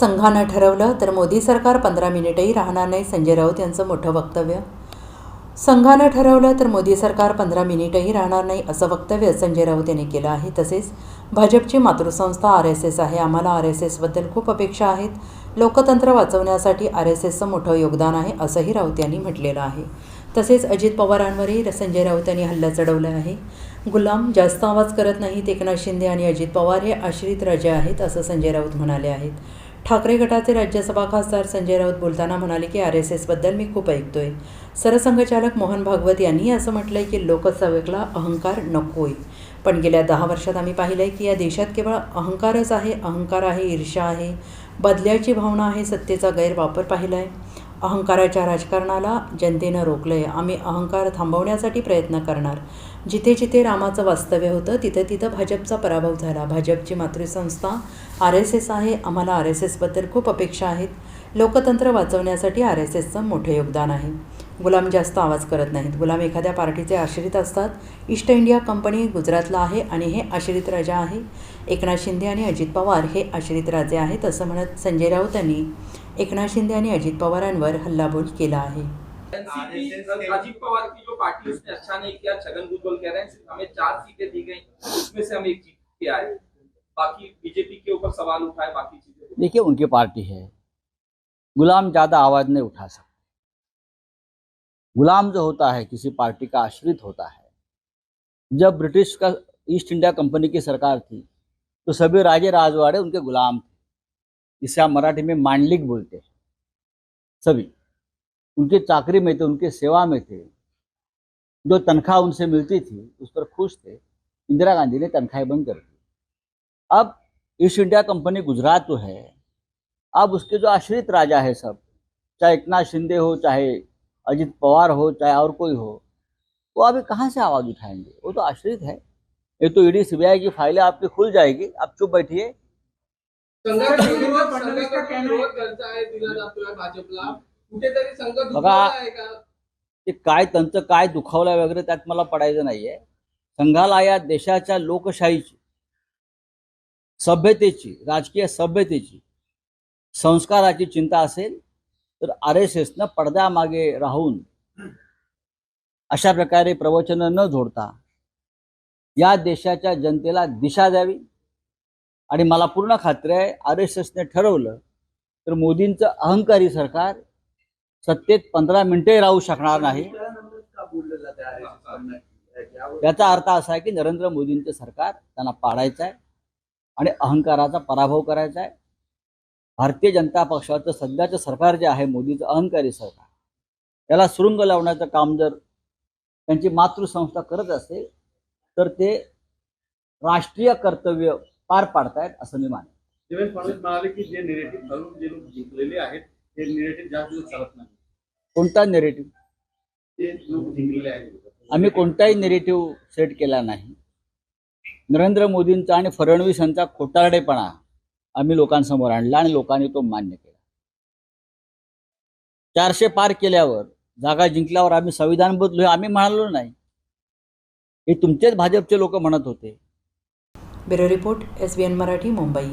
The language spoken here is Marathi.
संघानं ठरवलं तर मोदी सरकार पंधरा मिनिटंही राहणार नाही संजय राऊत यांचं मोठं वक्तव्य. संघानं ठरवलं तर मोदी सरकार पंधरा मिनिटंही राहणार नाही असं वक्तव्य संजय राऊत यांनी केलं आहे. तसेच भाजपची मातृसंस्था आर एस एस आहे. आम्हाला आर एस एसबद्दल खूप अपेक्षा आहेत. लोकतंत्र वाचवण्यासाठी आर एस एसचं मोठं योगदान आहे असंही राऊत यांनी म्हटलेलं आहे. तसेच अजित पवारांवरही संजय राऊत यांनी हल्ला चढवला आहे. गुलाम जास्त आवाज करत नाहीत एकनाथ शिंदे आणि अजित पवार हे आश्रित राजे आहेत असं संजय राऊत म्हणाले आहेत. ठाकरे गटाचे राज्यसभा खासदार संजय राऊत बोलताना म्हणाले की आर एस एसबद्दल मी खूप ऐकतोय. सरसंघचालक मोहन भागवत यांनी असं म्हटलंय की लोकसेवेकला अहंकार नकोय. पण गेल्या दहा वर्षात आम्ही पाहिलं आहे की या देशात केवळ अहंकारच आहे अहंकार आहे ईर्ष्या आहे बदल्याची भावना आहे सत्तेचा गैरवापर पाहिला आहे अहंकाराच्या राजकारणाला जनतेनं रोखलं आहे आम्ही अहंकार थांबवण्यासाठी प्रयत्न करणार. जिथे जिथे रामाचं वास्तव्य होतं तिथं तिथं भाजपचा पराभव झाला. भाजपची मातृसंस्था आर एस एस आहे. आम्हाला आर एस एसबद्दल खूप अपेक्षा आहेत. लोकतंत्र वाचवण्यासाठी आर एस एसचं मोठं योगदान आहे. गुलाम जास्त आवाज करत नाहीत. गुलाम एखाद्या पार्टीचे आश्रित असतात. ईस्ट इंडिया कंपनी गुजरातला आहे आणि हे आश्रित राजा आहे. एकनाथ शिंदे आणि अजित पवार हे आश्रित राजे आहेत असं म्हणत संजय राऊत यांनी एकनाथ शिंदे आणि अजित पवारांवर हल्लाबोल केला आहे. अजीत पवार की जो पार्टी उसने अच्छा नहीं किया छगन भुजबल कह रहे हैं सिर्फ़ हमें चार सीटें दी गई उसमें से हम एक जीत के आए बाकी बीजेपी के ऊपर सवाल उठाए बाकी चीज़ें देखिए उनकी पार्टी है। गुलाम ज़्यादा आवाज़ नहीं उठा सकते। गुलाम जो होता है किसी पार्टी का आश्रित होता है। जब ब्रिटिश का ईस्ट इंडिया कंपनी की सरकार थी तो सभी राजे राजवाड़े उनके गुलाम थे। जिसे आप मराठी में मांडलिक बोलते हैं। सभी। उनकी चाकरी में थे उनकी सेवा में थे। जो तनख्वाह उनसे मिलती थी उस पर खुश थे। इंदिरा गांधी ने तनख्वाहें बंद कर दी। अब ईस्ट इंडिया कंपनी गुजरात तो है। अब उसके जो आश्रित राजा है सब चाहे एकनाथ शिंदे हो चाहे अजित पवार हो चाहे और कोई हो वो अभी कहाँ से आवाज़ उठाएँगे? वो तो आश्रित है। ये तो ईडी सीबीआई की फाइलें आपकी खुल जाएगी। आप चुप बैठिए। भाजपला कुठेतरी संघ बघा. दुखावला आहे का ते काय त्यांचं काय दुखावलं वगैरे त्यात मला पडायचं नाहीये संघाला या देशाच्या लोकशाहीची सभ्यतेची राजकीय सभ्यतेची संस्काराची चिंता असेल तर आर एस एसनं पडद्यामागे राहून अशा प्रकारे प्रवचनं न जोडता या देशाच्या जनतेला दिशा द्यावी आणि मला पूर्ण खात्री आहे आर एस एसने ठरवलं तर मोदींचं अहंकारी सरकार सत्तेत पंधरा मिनिटे राहू शकणार नाही. याचा अर्थ असा आहे की नरेंद्र मोदींचं सरकार त्यांना पाडायचं आहे आणि अहंकाराचा पराभव करायचा आहे. भारतीय जनता पक्षाचं सध्याचं सरकार जे आहे मोदीचं अहंकारी सरकार त्याला सुरुंग लावण्याचं काम जर त्यांची मातृसंस्था करत असेल तर ते राष्ट्रीय कर्तव्य पार पाडतायत असं मी माने देवेंद्र फडणवीस म्हणाले की जे निरेटिव्ह जे लोक जिंकलेले आहेत ते जास्त दिवस चालत नाही. कोणता नेरेटिव्ह ते लोक जिंकलेले आहेत. आम्ही कोणताही नेरेटिव्ह सेट केला नाही. नरेंद्र मोदींचा आणि फडणवीस यांचा खोटारडेपणा आम्ही लोकांसमोर आणला आणि लोकांनी तो मान्य केला. चारशे पार केल्यावर जागा जिंकल्यावर आम्ही संविधान बदलू हे आम्ही म्हणालो नाही. हे तुमचेच भाजपचे लोक म्हणत होते. Bureau report S B N Marathi Mumbai.